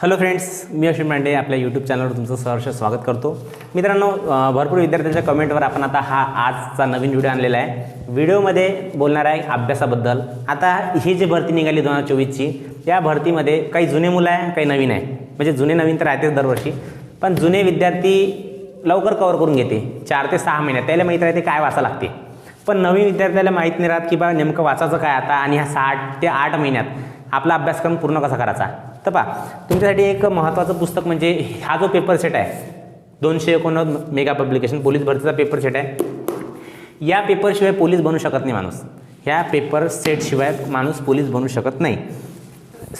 Hello friends मी अशी मांडे आपल्या YouTube चॅनलवर तुमचं सहर्ष स्वागत करतो. मित्रांनो भरपूर विद्यार्थ्यांच्या कमेंटवर आपण आता हा आजचा नवीन व्हिडिओ आणलेला आहे. व्हिडिओमध्ये बोलणार आहे अभ्यासाबद्दल. आता ही जी भरती निघाली दोन हजार चोवीसची या भरतीमध्ये काही जुने मुलं आहे काही नवीन आहे. म्हणजे जुने नवीन तर राहतेच दरवर्षी. पण जुने विद्यार्थी लवकर कवर करून घेते. चार ते सहा महिन्यात. त्याला माहीत राहते काय वाचा लागते. पण नवीन विद्यार्थ्याला माहीत नाही राहत की बा नेमकं वाचायचं काय आता आणि ह्या साठ ते आठ महिन्यात आपला अभ्यासक्रम पूर्ण कसा करायचा? तर पहा तुमच्यासाठी एक महत्त्वाचं पुस्तक म्हणजे हा जो पेपर सेट आहे दोनशे एकोणनव्वद मेगा पब्लिकेशन पोलीस भरतीचा पेपर सेट आहे. या पेपरशिवाय पोलीस बनू शकत नाही माणूस. ह्या पेपर सेटशिवाय माणूस पोलीस बनू शकत नाही.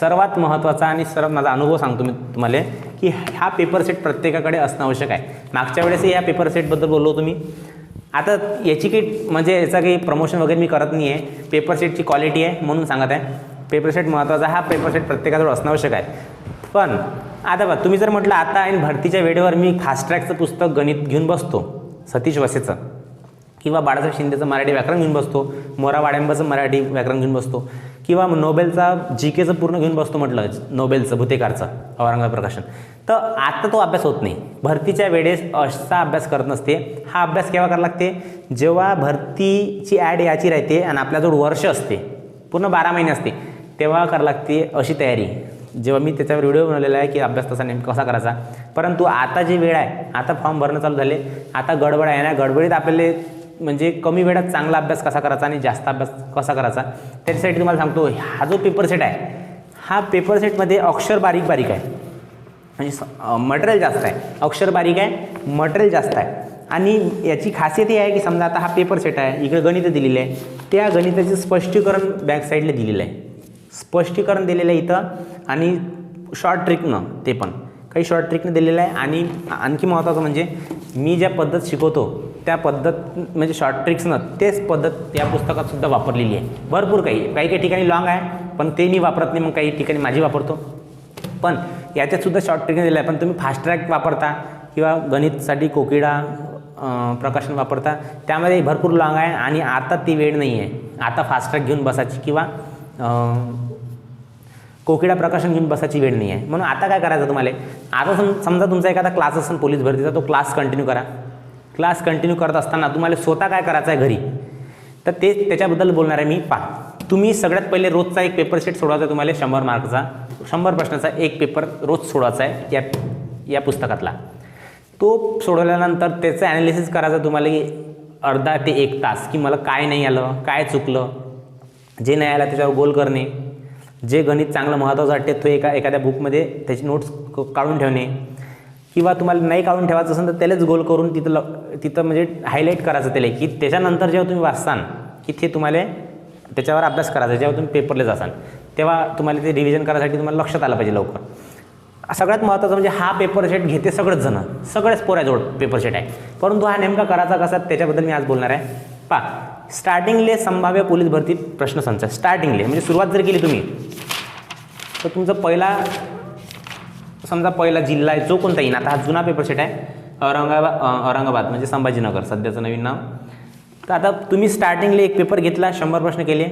सर्वात महत्त्वाचा आणि सर्वात माझा अनुभव सांगतो मी तुम्हाला की हा पेपर सेट प्रत्येकाकडे असणं आवश्यक आहे. मागच्या वेळेसही या पेपर सेटबद्दल बोललो होतो मी. आता याची काही म्हणजे याचा काही प्रमोशन वगैरे मी करत नाही आहे पेपर सेटची क्वालिटी आहे म्हणून सांगत आहे. पेपर सेट महत्त्वाचा हा पेपर सेट प्रत्येकाजवळ असणं आवश्यक आहे. पण आता बघा तुम्ही जर म्हटलं आता आणि भरतीच्या वेळेवर मी फास्ट ट्रॅकचं पुस्तक गणित घेऊन बसतो सतीश वसेचं किंवा बाळासाहेब शिंदेचं मराठी व्याकरण घेऊन बसतो मोरा वाड्यांबाचं मराठी व्याकरण घेऊन बसतो किंवा नोबेलचा जी केचं पूर्ण घेऊन बसतो म्हटलं नोबेलचं भूतेकारचं औरंगाबाद प्रकाशन. तर आता तो अभ्यास होत नाही. भरतीच्या वेळेस असा अभ्यास करत नसते. हा अभ्यास केव्हा करावा लागते? जेव्हा भरतीची ॲड याची राहते आणि आपल्याजवळ वर्ष असते पूर्ण बारा महिने असते. तेव्हा करावं लागते अशी तयारी. जेव्हा मी त्याच्यावर व्हिडिओ बनवलेला आहे की अभ्यास तसा नेमका कसा करायचा. परंतु आता जी वेळ आहे आता फॉर्म भरणं चालू झाले. आता गडबड आहे ना गडबडीत आपल्याला म्हणजे कमी वेळात चांगला अभ्यास कसा करायचा आणि जास्त अभ्यास कसा करायचा त्याच्यासाठी तुम्हाला सांगतो हा जो पेपर सेट आहे हा पेपर सेटमध्ये अक्षर बारीक बारीक आहे. म्हणजे मटेरियल जास्त आहे. अक्षर बारीक आहे मटेरियल जास्त आहे. आणि याची खासियत ही आहे की समजा आता हा पेपर सेट आहे इकडे गणित दिलेलं आहे. त्या गणिताचं स्पष्टीकरण बॅक साईडला दिलेलं आहे. स्पष्टीकरण दिलेलं आहे इथं आणि शॉर्ट ट्रिकनं ते पण. काही शॉर्ट ट्रिकनं दिलेलं आहे आणि आणखी महत्त्वाचं म्हणजे मी ज्या पद्धत शिकवतो त्या पद्धत म्हणजे शॉर्ट ट्रिक्सनं तेच पद्धत या पुस्तकात सुद्धा वापरलेली आहे. भरपूर काही काही काही ठिकाणी लॉंग आहे पण ते मी वापरत नाही मग काही ठिकाणी माझी वापरतो. पण याच्यातसुद्धा शॉर्ट ट्रिकने दिलं आहे पण तुम्ही फास्ट ट्रॅक वापरता किंवा गणितसाठी कोकिडा प्रकाशन वापरता त्यामध्ये भरपूर लॉंग आहे आणि आता ती वेळ नाही आहे आता फास्ट ट्रॅक घेऊन बसायची किंवा कोकिडा प्रकाशन घेऊन बसायची वेळ नाही आहे म्हणून आता काय करायचं तुम्हाला? आता सम समजा तुमचा एखादा क्लास असेल पोलीस भरतीचा तो क्लास कंटिन्यू करा. क्लास कंटिन्यू करत असताना तुम्हाला स्वतः काय करायचं आहे घरी? तर ते त्याच्याबद्दल बोलणार आहे मी. पहा तुम्ही सगळ्यात पहिले रोजचा एक पेपर सेट सोडवायचा आहे तुम्हाला शंभर मार्कचा. शंभर प्रश्नाचा एक पेपर रोज सोडवायचा आहे या या पुस्तकातला. तो सोडवल्यानंतर त्याचं ॲनालिसिस करायचं तुम्हाला की अर्धा ते एक तास की मला काय नाही आलं काय चुकलं जे नाही आलं त्याच्यावर गोल करणे. जे गणित चांगलं महत्त्वाचं वाटते तो एका एखाद्या बुकमध्ये त्याची नोट्स क- काढून ठेवणे. किंवा तुम्हाला नाही काढून ठेवायचं असेल तर त्यालाच गोल करून तिथं ल तिथं म्हणजे हायलाईट करायचं त्याला की त्याच्यानंतर जेव्हा तुम्ही वाचसान की ते तुम्हाला त्याच्यावर अभ्यास करायचा जेव्हा तुम्ही पेपरला जासाल तेव्हा तुम्हाला ते रिव्हिजन करायसाठी तुम्हाला लक्षात आलं पाहिजे लवकर. सगळ्यात महत्त्वाचं म्हणजे हा पेपर सेट घेते सगळेच जण. सगळेच पोराजवळ पेपर सेट आहे. परंतु हा नेमका करायचा कसा त्याच्याबद्दल मी आज बोलणार आहे. पा स्टार्टिंगले संभाव्य पोलीस भरती प्रश्नसंच स्टार्टिंगले म्हणजे सुरुवात जर केली तुम्ही तर तुमचा पहिला समजा पहिला जिल्हा आहे जो कोणता येईन? आता हा जुना पेपर सेट आहे औरंगाबाद औरंगाबाद म्हणजे संभाजीनगर सध्याचं नवीन नाव. तर आता तुम्ही स्टार्टिंगला एक पेपर घेतला शंभर प्रश्न केले.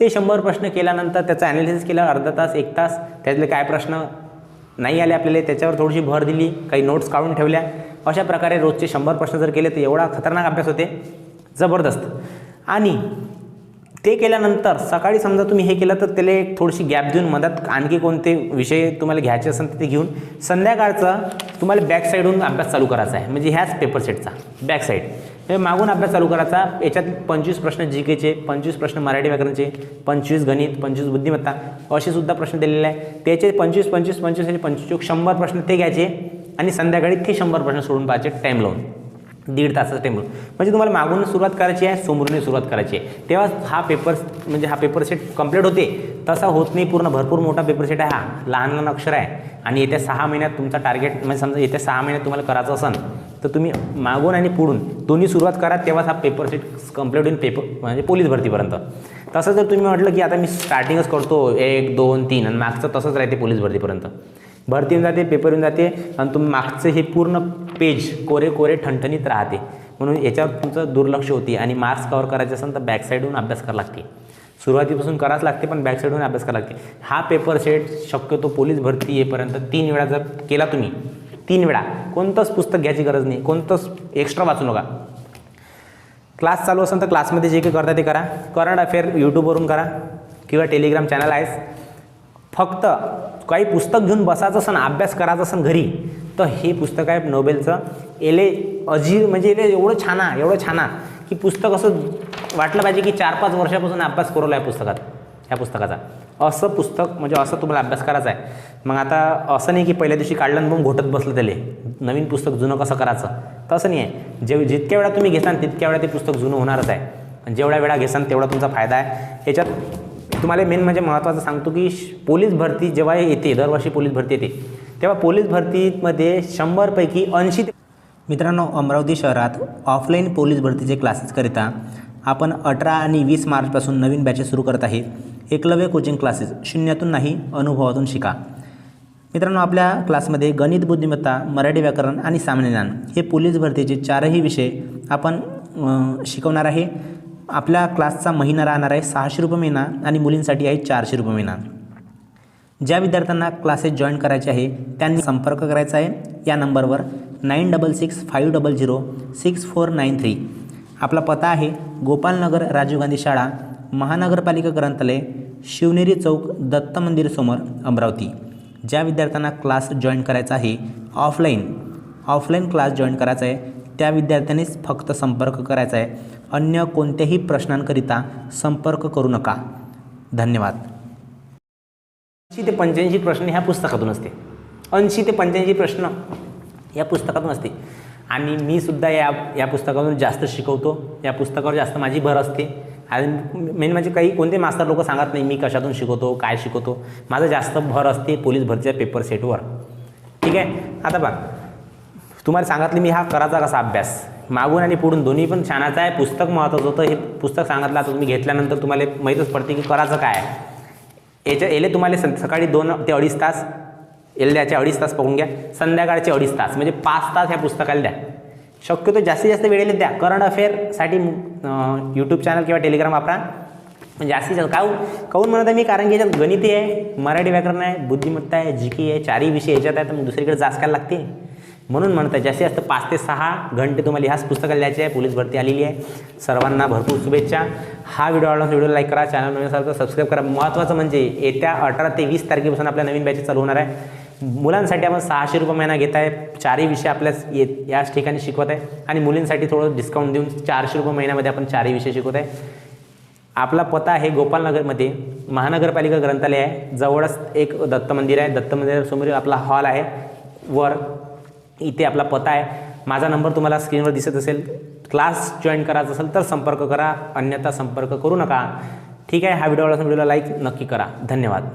ते शंभर प्रश्न केल्यानंतर त्याचा ॲनालिसिस केला अर्धा तास एक तास त्यातले काय प्रश्न नाही आले आपल्याला त्याच्यावर थोडीशी भर दिली काही नोट्स काढून ठेवल्या. अशा प्रकारे रोजचे शंभर प्रश्न जर केले तर एवढा खतरनाक अभ्यास होते. जबरदस्त. आणि ते केल्यानंतर सकाळी समजा तुम्ही हे केलं तर त्याला एक थोडीशी गॅप देऊन मधात आणखी कोणते विषय तुम्हाला घ्यायचे असेल तर ते घेऊन संध्याकाळचं तुम्हाला बॅक साईडहून अभ्यास चालू करायचा आहे. म्हणजे ह्याच पेपर सेटचा बॅक साईड म्हणजे मागून अभ्यास चालू करायचा. याच्यात पंचवीस प्रश्न जी केचे पंचवीस प्रश्न मराठी व्याकरणचे पंचवीस गणित पंचवीस बुद्धिमत्ता असे सुद्धा प्रश्न दिलेले आहे त्याचे पंचवीस पंचवीस पंचवीस आणि पंचवीस शंभर प्रश्न ते घ्यायचे आणि संध्याकाळी ते शंभर प्रश्न सोडून पाहायचे टाईम लावून. दीड तासाचा टाईम म्हणजे तुम्हाला मागून सुरुवात करायची आहे समोरून सुरुवात करायची आहे. तेव्हा हा पेपर म्हणजे हा पेपर सेट कंप्लीट होते. तसा होत नाही पूर्ण भरपूर मोठा पेपर सेट आहे हा. लहान लहान अक्षर आहे. आणि येत्या सहा महिन्यात तुमचा टार्गेट म्हणजे समजा येत्या सहा महिन्यात तुम्हाला करायचं असेल तर तुम्ही मागून आणि पुढून दोन्ही सुरुवात करा तेव्हाच हा पेपर सेट कंप्लीट होईल पेपर म्हणजे पोलीस भरतीपर्यंत. तसं जर तुम्ही म्हटलं की आता मी स्टार्टिंगच करतो एक दोन तीन आणि मागचं तसंच राहते पोलीस भरतीपर्यंत. भरती येऊन जाते पेपर येऊन जाते आणि तुम मागचं हे पूर्ण पेज कोरे कोरे ठणठणीत राहते. म्हणून याच्यावर तुमचं दुर्लक्ष होते आणि मार्क्स कवर करायचे असेल तर बॅकसाईडहून अभ्यास करावा लागते. सुरुवातीपासून करावंच लागते पण बॅक साईडहून अभ्यास करावा लागते. हा पेपर सेट शक्यतो पोलीस भरती येईपर्यंत तीन वेळा जर केला तुम्ही तीन वेळा. कोणतंच पुस्तक घ्यायची गरज नाही. कोणतंच एक्स्ट्रा वाचू नका. क्लास चालू असेल तर क्लासमध्ये जे काही करता ते करा. करंट अफेअर यूट्यूबवरून करा किंवा टेलिग्राम चॅनल आहेस फक्त काही पुस्तक घेऊन बसायचं असं अभ्यास करायचा असेल घरी तर हे पुस्तक आहे नोबेलचं. एले अजीर म्हणजे एले एवढं छान आहे एवढं छान आहे की पुस्तक असं वाटलं पाहिजे की चार पाच वर्षापासून अभ्यास करवला आहे पुस्तकात ह्या पुस्तकाचा. असं पुस्तक म्हणजे असं तुम्हाला अभ्यास करायचा आहे. मग आता असं नाही की पहिल्या दिवशी काढलं आणि मग घोटत बसलं त्याले. नवीन पुस्तक जुनं कसं करायचं? तसं नाही आहे. जे जितक्या वेळा तुम्ही घेसान तितक्या वेळा ते पुस्तक जुनं होणारच आहे. आणि जेवढ्या वेळा घेसान तेवढा तुमचा फायदा आहे. याच्यात तुम्हाला मेन म्हणजे महत्त्वाचं सांगतो की श- पोलीस भरती जेव्हा येते दरवर्षी पोलीस भरती येते तेव्हा पोलीस भरतीमध्ये शंभरपैकी ऐंशी मित्रांनो अमरावती शहरात ऑफलाईन पोलीस भरतीचे क्लासेसकरिता आपण अठरा आणि वीस मार्चपासून नवीन बॅचेस सुरू करत आहे. एकलव्य कोचिंग क्लासेस शून्यातून नाही अनुभवातून शिका. मित्रांनो आपल्या क्लासमध्ये गणित बुद्धिमत्ता मराठी व्याकरण आणि सामान्य ज्ञान हे पोलीस भरतीचे चारही विषय आपण शिकवणार आहे. आपल्या क्लासचा महिना राहणार आहे सहाशे रुपये महिना आणि मुलींसाठी आहे चारशे रुपये महिना. ज्या विद्यार्थ्यांना क्लासेस जॉईन करायचे आहे त्यांनी संपर्क करायचा आहे. या नंबरवर nine double six five double zero six four nine three. आपला पत्ता आहे गोपालनगर राजीव गांधी शाळा महानगरपालिका ग्रंथालय शिवनेरी चौक दत्त मंदिरसमोर अमरावती. ज्या विद्यार्थ्यांना क्लास जॉईन करायचा आहे ऑफलाईन ऑफलाईन क्लास जॉईन करायचा आहे त्या विद्यार्थ्यांनीच फक्त संपर्क करायचा आहे. अन्य कोणत्याही प्रश्नांकरिता संपर्क करू नका. धन्यवाद. ऐंशी ते पंच्याऐंशी प्रश्न ह्या पुस्तकातून असते. ऐंशी ते पंच्याऐंशी प्रश्न या पुस्तकातून असते. आणि मी सुद्धा या या पुस्तकातून जास्त शिकवतो. या पुस्तकावर जास्त माझी भर असते. आणि मेन म्हणजे काही कोणते मास्तर लोक सांगत नाही मी कशातून शिकवतो काय शिकवतो. माझं जास्त भर असते पोलीस भरतीच्या पेपर सेटवर ठीक आहे? आता बघ. तुम्हाला सांगितलं मी हा करायचा कसा अभ्यास? मागून आणि पुढून दोन्ही पण छानाचं आहे. पुस्तक महत्त्वाचं होतं. हे पुस्तक सांगितलं आता तुम्ही घेतल्यानंतर तुम्हाला माहीतच पडते की करायचं काय आहे. याच्या याले तुम्हाला सं सकाळी दोन ते अडीच तास येल्याचे अडीच तास पकडून घ्या. संध्याकाळचे अडीच तास म्हणजे पाच तास ह्या पुस्तकाला द्या. शक्यतो जास्तीत जास्त वेळेला द्या. करंट अफेअरसाठी यूट्यूब चॅनल किंवा टेलिग्राम वापरा. पण जास्तीत जास्त काहून काहून म्हणत आहे मी? कारण की याच्यात गणिती आहे मराठी व्याकरण आहे बुद्धिमत्ता आहे जी की आहे चारही विषय याच्यात आहे तर मग दुसरीकडे जास्त काय लागते. म्हणून म्हणत आहे जास्तीत जास्त पाच ते सहा घंटे तुम्हाला ह्याच पुस्तकाला लिहायचे आहे. पोलीस भरती आलेली आहे. सर्वांना भरपूर शुभेच्छा. हा व्हिडिओ आवडला व्हिडिओ लाईक करा. चॅनल नवीन असाल तर सबस्क्राईब करा. महत्त्वाचं म्हणजे येत्या अठरा ते वीस तारखेपासून आपल्या नवीन बॅचेस चालू होणार आहे. मुलांसाठी आपण सहाशे रुपये महिना घेत आहे. चारही विषय आपल्या ये याच ठिकाणी शिकवत आहे. आणि मुलींसाठी थोडं डिस्काउंट देऊन चारशे रुपये महिन्यामध्ये आपण चारही विषय शिकवत आहे. आपला पत्ता आहे गोपालनगरमध्ये. महानगरपालिका ग्रंथालय आहे. जवळच एक दत्त मंदिर आहे. दत्त मंदिरासमोर आपला हॉल आहे. वर इथे आपला पत्ता आहे. माझा नंबर तुम्हाला स्क्रीनवर दिसत असेल. क्लास जॉईन करायचा असेल तर संपर्क करा. अन्यथा संपर्क करू नका. ठीक आहे हा व्हिडिओ आवडला व्हिडिओला लाईक नक्की करा. धन्यवाद.